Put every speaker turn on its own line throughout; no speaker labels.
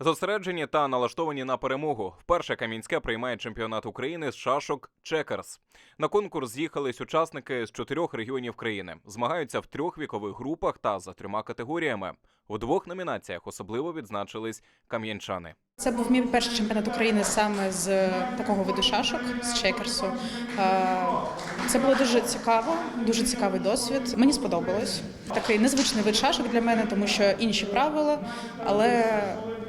Зосереджені та налаштовані на перемогу. Вперше Кам'янське приймає чемпіонат України з шашок Чекерс. На конкурс з'їхались учасники з чотирьох регіонів країни. Змагаються в трьох вікових групах та за трьома категоріями. У двох номінаціях особливо відзначились кам'янчани.
Це був мій перший чемпіонат України саме з такого виду шашок, з чекерсу. Е, Це було дуже цікаво, дуже цікавий досвід. Мені сподобалось. Такий незвичний вид шашок для мене, тому що інші правила, але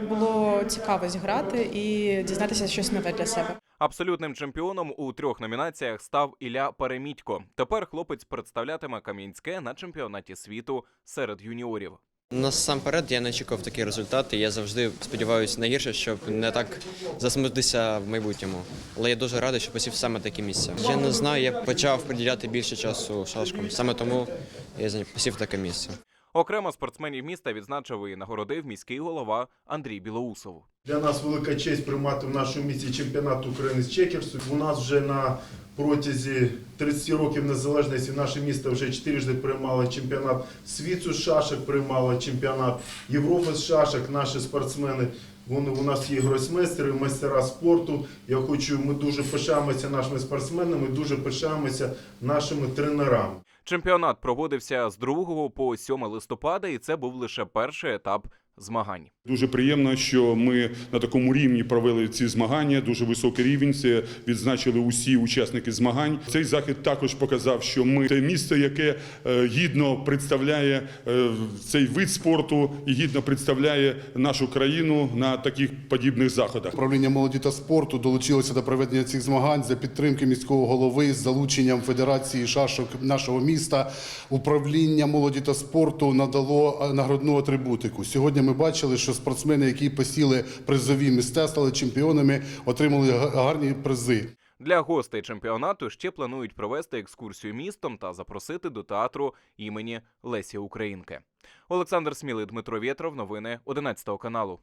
було цікаво зіграти і дізнатися щось нове для себе.
Абсолютним чемпіоном у трьох номінаціях став Ілля Перемітько. Тепер хлопець представлятиме Кам'янське на чемпіонаті світу серед юніорів.
Насамперед я не очікував такі результати. Я завжди сподіваюся найгірше, щоб не так засмутитися в майбутньому. Але я дуже радий, що посів саме таке місце. Я не знаю, я почав приділяти більше часу шашкам. Саме тому я посів таке місце.
Окремо спортсменів міста відзначив і нагородив міський голова Андрій Білоусов.
Для нас велика честь приймати в нашому місті чемпіонат України з чекерсу. У нас вже на протязі 30 років незалежності наше місто вже чотирижди приймало чемпіонат світу з шашок, приймало чемпіонат Європи з шашок. Наші спортсмени вони у нас є гросмейстери, майстера спорту. Я хочу, ми дуже пишаємося нашими спортсменами, дуже пишаємося нашими тренерами.
Чемпіонат проводився з 2 по 7 листопада, і це був лише перший етап змагань.
Дуже приємно, що ми на такому рівні провели ці змагання. Дуже високий рівень. Це відзначили усі учасники змагань. Цей захід також показав, що ми те місто, яке е, гідно представляє е, цей вид спорту і гідно представляє нашу країну на таких подібних заходах.
Управління молоді та спорту долучилося до проведення цих змагань за підтримки міського голови з залученням Федерації шашок нашого міста. Управління молоді та спорту надало е, нагородну атрибутику. Сьогодні ми бачили, що спортсмени, які посіли призові місця, стали чемпіонами, отримали гарні призи.
Для гостей чемпіонату ще планують провести екскурсію містом та запросити до театру імені Лесі Українки. Олександр Смілий, Дмитро Вєтров. Новини 11 каналу.